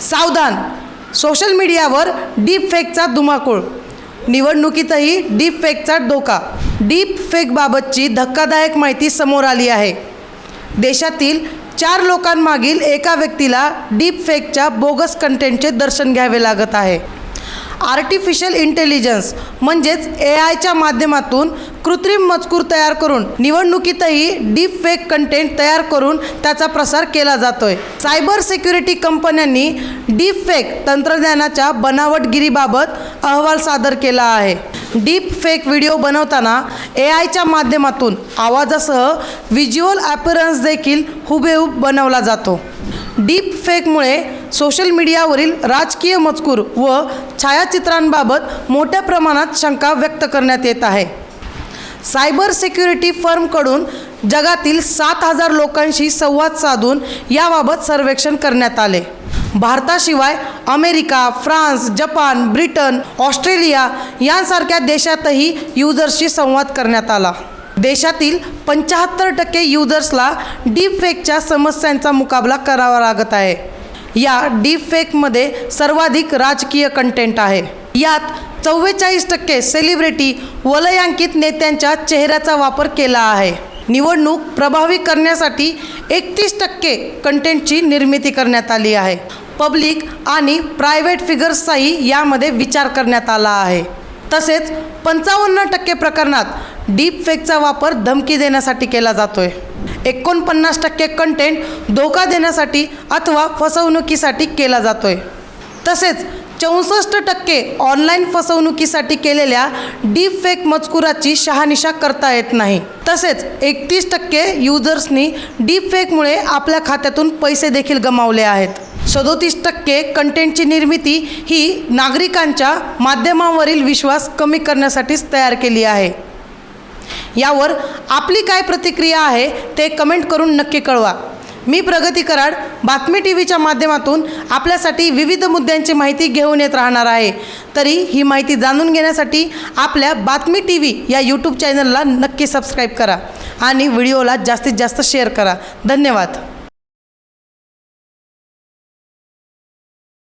सावधान. सोशल मीडियावर डीप फेकचा धुमाकूळ. निवडणुकीतही डीप फेकचा धोका डीप फेकबाबतची धक्कादायक माहिती समोर आली आहे. देशातील चार लोकांमागील एका व्यक्तीला डीप फेकच्या बोगस कंटेंटचे दर्शन घ्यावे लागत आहे. आर्टिफिशियल इंटेलिजन्स म्हणजेच ए आयच्या माध्यमातून कृत्रिम मजकूर तयार करून निवडणुकीतही डीप फेक कंटेंट तयार करून त्याचा प्रसार केला जातोय. सायबर सिक्युरिटी कंपन्यांनी डीप फेक तंत्रज्ञानाच्या बनावटगिरीबाबत अहवाल सादर केला आहे. डीप फेक व्हिडिओ बनवताना ए आयच्या माध्यमातून आवाजासह व्हिज्युअल ॲपिरन्स देखील हुबेहूब बनवला जातो. डीप फेकमुळे सोशल मीडियावरील राजकीय मजकूर व छायाचित्रांबाबत मोठ्या प्रमाणात शंका व्यक्त करण्यात येत आहे. सायबर सिक्युरिटी फर्मकडून जगातील सात हजार लोकांशी संवाद साधून याबाबत सर्वेक्षण करण्यात आले. भारताशिवाय America France Japan Britain Australia यांसारख्या देशातही युजर्सशी संवाद करण्यात आला. देशातील पंच्याहत्तर टक्के युजर्सला डीपफेकच्या समस्यांचा मुकाबला करावा लागत आहे. या डीपफेकमध्ये सर्वाधिक राजकीय कंटेंट आहे. यात चव्वेचाळीस टक्के सेलिब्रिटी वलयांकित नेत्यांच्या चेहऱ्याचा वापर केला आहे. निवडणूक प्रभावी करण्यासाठी एकतीस टक्के कंटेंटची निर्मिती करण्यात आली आहे. पब्लिक आणि प्रायव्हेट फिगर्सचाही यामध्ये विचार करण्यात आला आहे. तसेच पंचावन्न टक्के प्रकरणात डीप फेकचा वापर धमकी देण्यासाठी केला जातोय. एकोणपन्नास टक्के कंटेंट धोका देण्यासाठी अथवा फसवणुकीसाठी केला जातोय. तसेच चौसष्ट टक्के ऑनलाईन फसवणुकीसाठी केलेल्या डीप फेक मजकुराची शहानिशा करता येत नाही. तसेच एकतीस टक्के युजर्सनी डीप फेकमुळे आपल्या खात्यातून पैसे देखील गमावले आहेत. सदोतीस टक्के कंटेंटची निर्मिती ही नागरिकांच्या माध्यमांवरील विश्वास कमी करण्यासाठीच तयार केली आहे. यावर आपली काय प्रतिक्रिया आहे ते कमेंट करून नक्की कळवा. मी प्रगती कराड बातमी टी व्हीच्या माध्यमातून आपल्यासाठी विविध मुद्द्यांची माहिती घेऊन येत राहणार आहे. तरी ही माहिती जाणून घेण्यासाठी आपल्या बातमी टी व्ही या यूट्यूब चॅनलला नक्की सबस्क्राईब करा आणि व्हिडिओला जास्तीत जास्त शेअर करा. धन्यवाद.